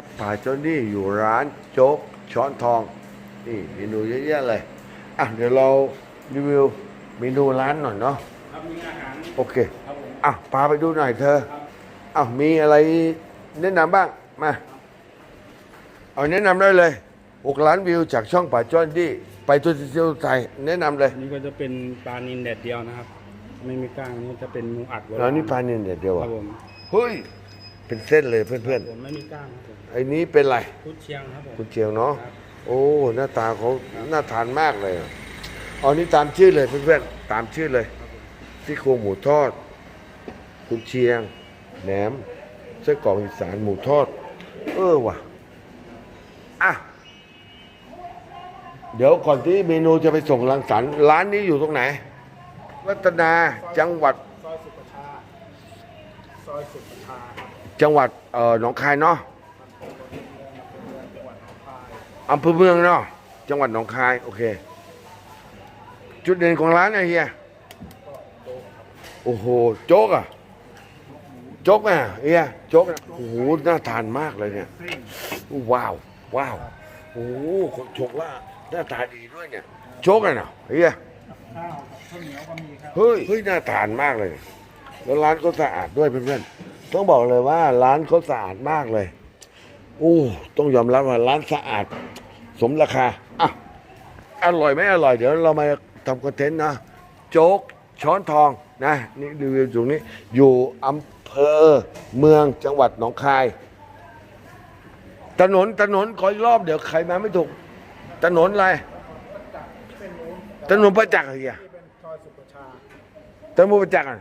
ครับป่าเจ้านี่อยู่ร้านโจ๊กช้อนทอง นี่เมนูเยอะแยะเลย อะเดี๋ยวเรารีวิวเมนูร้านหน่อยเนาะครับมีอาหารโอเคครับผมอะพาไปดูหน่อยเธออะมีอะไรแนะนำบ้างมาเอาแนะนำได้เลย6ล้านวิวจากช่องป่าจ้อนดี้ไปตัวเที่ยวไทยแนะนำเลยอันนี้ก็จะเป็นปลานินแดดเดียวนะครับ ไม่มีกล้างอันนี้จะเป็นหมูอัดโบราณแล้วนี่ปลาเนียนเดียวเดียวคอะรับผมเฮ้ย เป็นเส้นเลยเพื่อนผมไม่มีกล้างครับผมๆไอ้นี้เป็นไรพุทเชียงครับผมคุณเจียวเนาะครับโอ้หน้าตาเขาน่าทานมากเลยอะเอานี่ตามชื่อเลยเพื่อนๆตามชื่อเลยที่โครงหมูทอด คุณเชียงแหนมไส้กรอกอีสานหมูทอด เออว่ะอะเดี๋ยวก่อนที่เมนูจะไปส่งรังสรรค์ร้านนี้อยู่ตรงไหน รัตนาจังหวัด ซอยสุประชา ซอยสุประชาครับ จังหวัดเอ่อหนองคายเนาะอำเภอเมืองเนาะจังหวัดหนองคายโอเค จุดเด่นของร้านอะไรเฮียโอ้โหโจ๊กอะโจ๊กอะเฮียโจ๊กอะโอ้โหน่าทานมากเลยเนี่ยว้าวว้าวโอ้โหคนโจ๊กว่าหน้าตาดีด้วยเนี่ยโจ๊กอะเนาะเฮียข้าวข้าวเหนียวก็มีครับเฮ้ยเฮ้ยน่าทานมากเลย แล้วร้านเขาสะอาดด้วยเพื่อนๆ ต้องบอกเลยว่าร้านเขาสะอาดมากเลยโอ้ต้องยอมรับว่าร้านสะอาด สมราคาอะอร่อยไหมอร่อยเดี๋ยวเรามาทำคอนเทนต์นะ โจ๊กช้อนทองนะนี่รีวิวตรงนี้อยู่อำเภอเมืองจังหวัดหนองคาย ถนนถนนขออีกรอบเดี๋ยวใครมาไม่ถูก ถนนอะไรถนนประจักษ์เหรอเฮียที่เป็นซอยสุประถนนประจักษ์อะ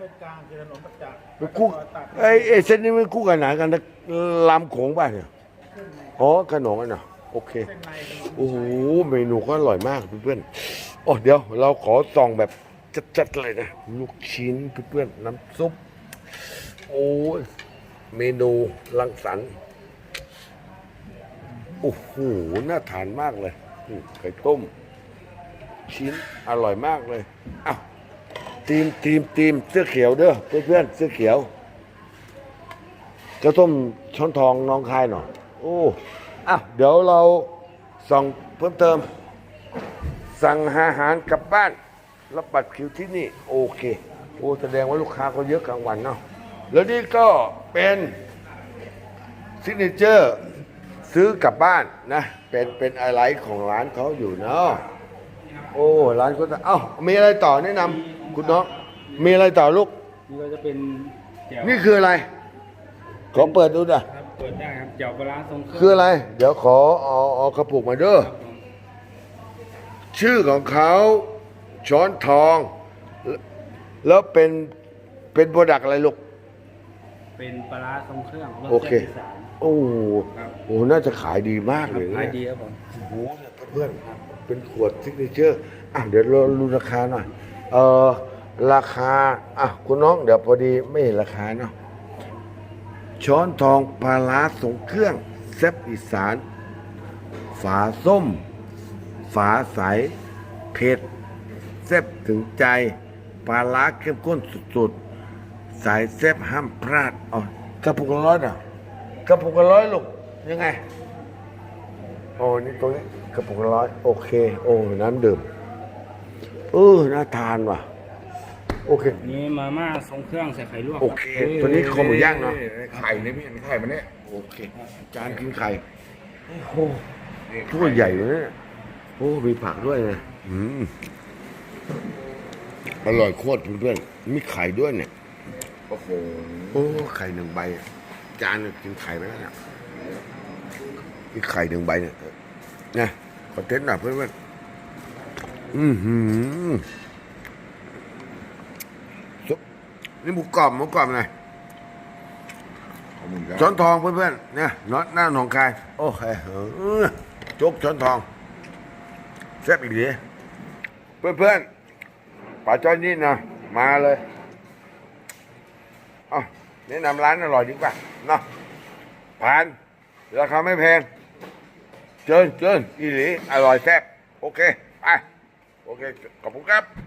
ส้นกลางคือถนนประจักษ์มันคู่ไอ้ไอ้เส้นนี้มันคู่กันไหนกันนะลำโขงป่ะเนี่ยอ๋อขนมอะเนาะโอเคเส้นในถนนโอ้โหเมนูก็อร่อยมากเพื่อนๆโอ้เดี๋ยวเราขอส่องแบบจัดๆเลยนะลูกชิ้นเพื่อนๆน้ำซุปโอ้ยเมนูรังสรรค์โอ้โหน่าทานมากเลยนี่ไข่ต้ม ชิ้นอร่อยมากเลยอ้าว ทีมทีมทีมเสื้อเขียวเด้อเพื่อนๆเสื้อเขียวกระต้มช้อนทองน้องคายหน่อยโอ้อ้าเดี๋ยวเราส่องเพิ่มเติม สั่งอาหารกลับบ้านรับบัตรคิวที่นี่ โอเคโอ้แสดงว่าลูกค้าเขาเยอะกลางวันเนาะแล้วนี่ก็เป็นซิกเนเจอร์ซื้อกลับบ้านนะ เป็นเป็นอะไรของร้านเขาอยู่เนาะโอ้ร้านก็จะเอ้ามีอะไรต่อแนะนำ คุณน้องมีอะไรต่อลูก นี่ก็จะเป็นแจ่วนี่คืออะไร ขอเปิดดูหน่อยครับเปิดได้ครับแจ่วปลาร้าทรงเครื่องคืออะไร เดี๋ยวขอเอาเอากระปุกมาเด้อ ครับผมชื่อของเขาช้อนทองแล้วแล้วเป็นเป็นโปรดักอะไรลูก เป็นปลาร้าทรงเครื่องรสโอเค แซ่บอีสานโอ้โหครับโอ้น่าจะขายดีมากคเลรับยขายเนี่ยดีครับผม โอ้โหเนี่ยเพื่อนๆเป็นขวดซิกเนเจอร์อะเดี๋ยวเราดูราคาหน่อย เออราคา อะ คุณน้องเดี๋ยวพอดีไม่เห็นราคาเนาะช้อนทองปลาร้าทรงเครื่องแซบอีสาน ฝาส้ม ฝาใส เผ็ดแซบถึงใจ ปลาร้าเข้มข้นสุดๆ สายแซบห้ามพลาดอ๋อกระปุกละร้อยอะกระปุกละร้อยลูกยังไง โอ้นี่ตรงนี้กระปุกละร้อย โอเค โอ้น้ำดื่ม เออน่าทานว่ะ โอเค นี่มาม่าทรงเครื่องใส่ไข่ลวกโอเค ตัวนี้คอหมูย่างเนาะไข่เนี่ยพี่อันนี้ไข่มันเนี่ยโอเค จานกินไข่โอ้โหถ้วยใหญ่เลยเนี่ยโอ้ มีผักด้วยนะอืมอร่อยโคตรเพื่อนๆ มีไข่ด้วยเนี่ย โอ้โห โอ้ ไข่หนึ่งใบอะจานหนึ่งกินไข่ไหมเนี่ยมีไข่หนึ่งใบเนี่ยนะ ขอเทสหน่อยเพื่อนๆ อือหือซุปนี่หมูกรอบหมูกรอบไงขอบคุณครับช้อนทองเพื่อนๆเนี่ยน็อตหน้าหนองคาย โอเคเออจกช้อนทองแซ่บอีกดีเพื่อนๆป่าจ้อยนี่นะมาเลยเอ้าแนะนำร้านอร่อยดีกว่าเนาะผ่านราคาไม่แพง เจินเจินอีหลีอร่อยแซ่บโอเค ไป โอเคขอบคุณครับ